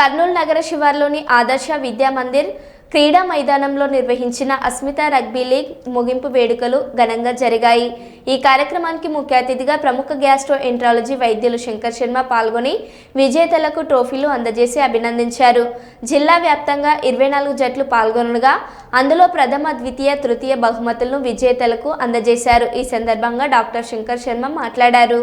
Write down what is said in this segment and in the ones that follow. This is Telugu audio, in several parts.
కర్నూలు నగర శివార్లోని ఆదర్శ విద్యా మందిర్ క్రీడా మైదానంలో నిర్వహించిన అస్మిత రగ్బీ లీగ్ ముగింపు వేడుకలు ఘనంగా జరిగాయి. ఈ కార్యక్రమానికి ముఖ్య అతిథిగా ప్రముఖ గ్యాస్ట్రో ఎంట్రాలజీ వైద్యులు శంకర్ శర్మ పాల్గొని విజేతలకు ట్రోఫీలు అందజేసి అభినందించారు. జిల్లా వ్యాప్తంగా ఇరవై నాలుగు జట్లు పాల్గొనగా అందులో ప్రథమ ద్వితీయ తృతీయ బహుమతులను విజేతలకు అందజేశారు. ఈ సందర్భంగా డాక్టర్ శంకర్ శర్మ మాట్లాడారు.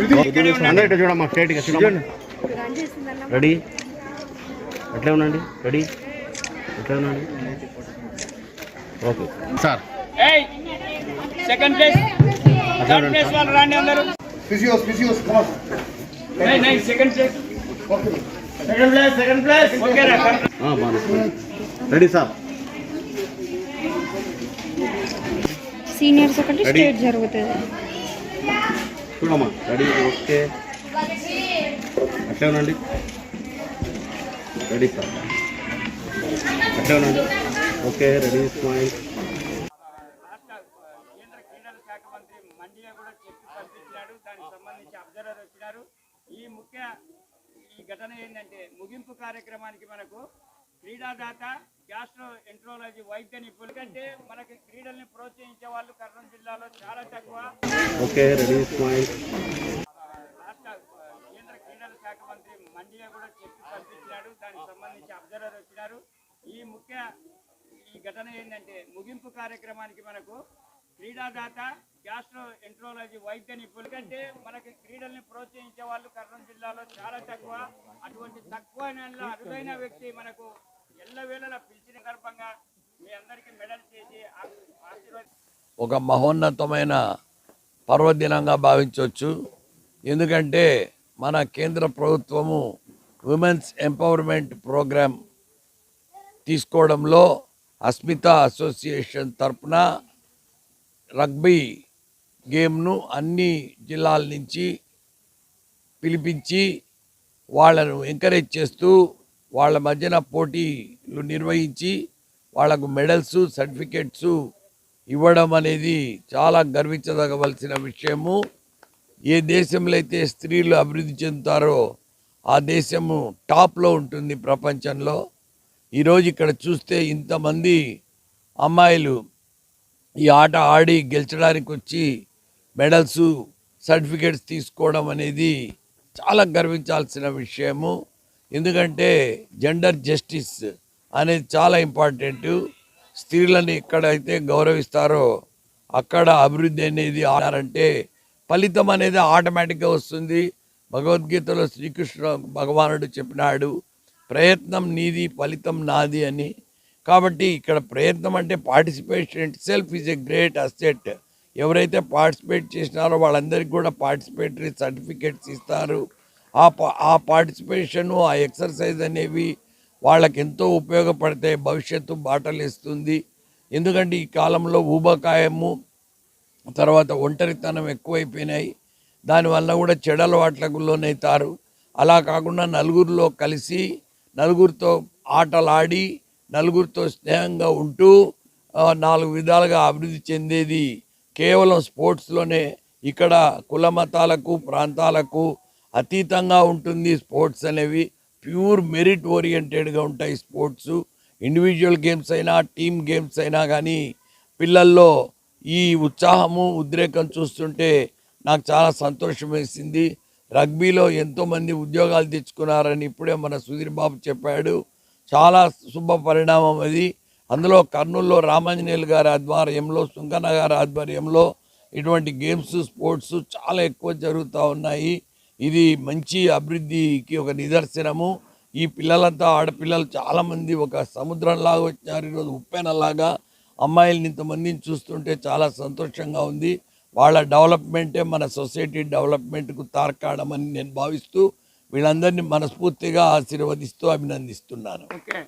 చూడమ్మా స్ట్రైట్గా చూడండి రెడీ అట్లే ఉండండి? రెడీ అట్లే ఉండండి? Okay sir. ఏయ్ సెకండ్ ప్లేస్ థర్డ్ ప్లేస్ వాళ్ళు రాండి అందరూ. Come on. నై నై second place Second place, second place. Okay రా బాగుంది. రెడీ సార్ సీనియర్స్ ఒకటి? స్టేట్ జరుగుతుంది. చూడమ్మా. రెడీ ఓకే అట్లే ఉండండి. రెడీ సార్ అట్లే ఉండండి. ఓకే రెడీ స్మైల్ కూడా దానికి సంబంధించి అబ్జర్వర్ ఈ ముఖ్య ఈ ఘటన ఏంటంటే ముగింపు కార్యక్రమానికి మనకు క్రీడాదాత గ్యాస్ట్రో ఎంట్రాలజీ వైద్య నిపుణులు. కంటే మనకి క్రీడల్ని ప్రోత్సహించే వాళ్ళు కర్నూలు జిల్లాలో చాలా తక్కువ. రాష్ట్ర కేంద్ర క్రీడల శాఖ మంత్రి మండియా కూడా చెప్పి పంపించినాడు. దానికి సంబంధించి అబ్జర్వర్ వచ్చినారు. ఈ ముఖ్య ఈ ఘటన ఏంటంటే ముగింపు కార్యక్రమానికి మనకు క్రీడాదాత గ్యాస్ట్రో ఎంట్రాలజీ వైద్య నిపుణులు కంటే మనకి క్రీడల్ని ప్రోత్సహించే వాళ్ళు కర్నూలు జిల్లాలో చాలా తక్కువ. అటువంటి తక్కువ నెలలో అరుదైన వ్యక్తి మనకు ఎల్లవేళలా పిలిచిన సందర్భంగా మీ అందరికీ మెడల్ చేసి ఒక మహోన్నతమైన పర్వదినంగా భావించవచ్చు. ఎందుకంటే మన కేంద్ర ప్రభుత్వము ఉమెన్స్ ఎంపవర్మెంట్ ప్రోగ్రాం తీసుకోవడంలో అస్మిత అసోసియేషన్ తరపున రగ్బీ గేమ్ను అన్ని జిల్లాల నుంచి పిలిపించి వాళ్ళను ఎంకరేజ్ చేస్తూ వాళ్ళ మధ్యన పోటీలు నిర్వహించి వాళ్ళకు మెడల్స్ సర్టిఫికెట్స్ ఇవ్వడం అనేది చాలా గర్వించదగవలసిన విషయము. ఏ దేశంలో అయితే స్త్రీలు అభివృద్ధి చెందుతారో ఆ దేశము టాప్లో ఉంటుంది ప్రపంచంలో. ఈరోజు ఇక్కడ చూస్తే ఇంతమంది అమ్మాయిలు ఈ ఆట ఆడి గెలిచడానికి వచ్చి మెడల్స్ సర్టిఫికెట్స్ తీసుకోవడం అనేది చాలా గర్వించాల్సిన విషయము. ఎందుకంటే జెండర్ జస్టిస్ అనేది చాలా ఇంపార్టెంట్. స్త్రీలను ఎక్కడైతే గౌరవిస్తారో అక్కడ అభివృద్ధి అనేది ఆడారంటే ఫలితం అనేది ఆటోమేటిక్గా వస్తుంది. భగవద్గీతలో శ్రీకృష్ణ భగవానుడు చెప్పినాడు ప్రయత్నం నీది ఫలితం నాది అని. కాబట్టి ఇక్కడ ప్రయత్నం అంటే participation itself is a great asset ఎవరైతే పార్టిసిపేట్ చేసినారో వాళ్ళందరికీ కూడా పార్టిసిపేటరీ సర్టిఫికేట్స్ ఇస్తారు. ఆ పా- ఆ పార్టిసిపేషను ఆ ఎక్సర్సైజ్ అనేవి వాళ్ళకి ఎంతో ఉపయోగపడతాయి భవిష్యత్తు బాటలు ఇస్తుంది ఎందుకంటే ఈ కాలంలో ఊబకాయము తర్వాత ఒంటరితనం ఎక్కువైపోయినాయి. దానివల్ల కూడా చెడలవాట్లకు లోనవుతారు అలా కాకుండా నలుగురిలో కలిసి నలుగురితో ఆటలాడి నలుగురితో స్నేహంగా ఉంటూ నాలుగు విధాలుగా అభివృద్ధి చెందేది కేవలం స్పోర్ట్స్లోనే ఇక్కడ కుల మతాలకు ప్రాంతాలకు అతీతంగా ఉంటుంది స్పోర్ట్స్ అనేవి. ప్యూర్ మెరిట్ ఓరియంటెడ్గా ఉంటాయి స్పోర్ట్స్. ఇండివిజువల్ గేమ్స్ అయినా టీమ్ గేమ్స్ అయినా కానీ పిల్లల్లో ఈ ఉత్సాహము ఉద్రేకం చూస్తుంటే నాకు చాలా సంతోషం వేసింది. రగ్బీలో ఎంతోమంది ఉద్యోగాలు తెచ్చుకున్నారని ఇప్పుడే మన సుధీర్ బాబు చెప్పాడు. చాలా శుభ పరిణామం అది అందులో కర్నూలులో రామాంజనేయులు గారి ఆధ్వర్యంలో సుంకన్న గారి ఆధ్వర్యంలో ఇటువంటి గేమ్స్ స్పోర్ట్స్ చాలా ఎక్కువ జరుగుతూ ఉన్నాయి. ఇది మంచి అభివృద్ధికి ఒక నిదర్శనము. ఈ పిల్లలంతా ఆడపిల్లలు చాలామంది ఒక సముద్రంలాగా వచ్చినారు. ఈరోజు ఉప్పెనలాగా అమ్మాయిల్ని ఇంతమందిని చూస్తుంటే చాలా సంతోషంగా ఉంది. వాళ్ళ డెవలప్మెంటే మన సొసైటీ డెవలప్మెంట్కు తార్కాడమని నేను భావిస్తూ వీళ్ళందరినీ మనస్ఫూర్తిగా ఆశీర్వదిస్తూ అభినందిస్తున్నాను. ఓకే.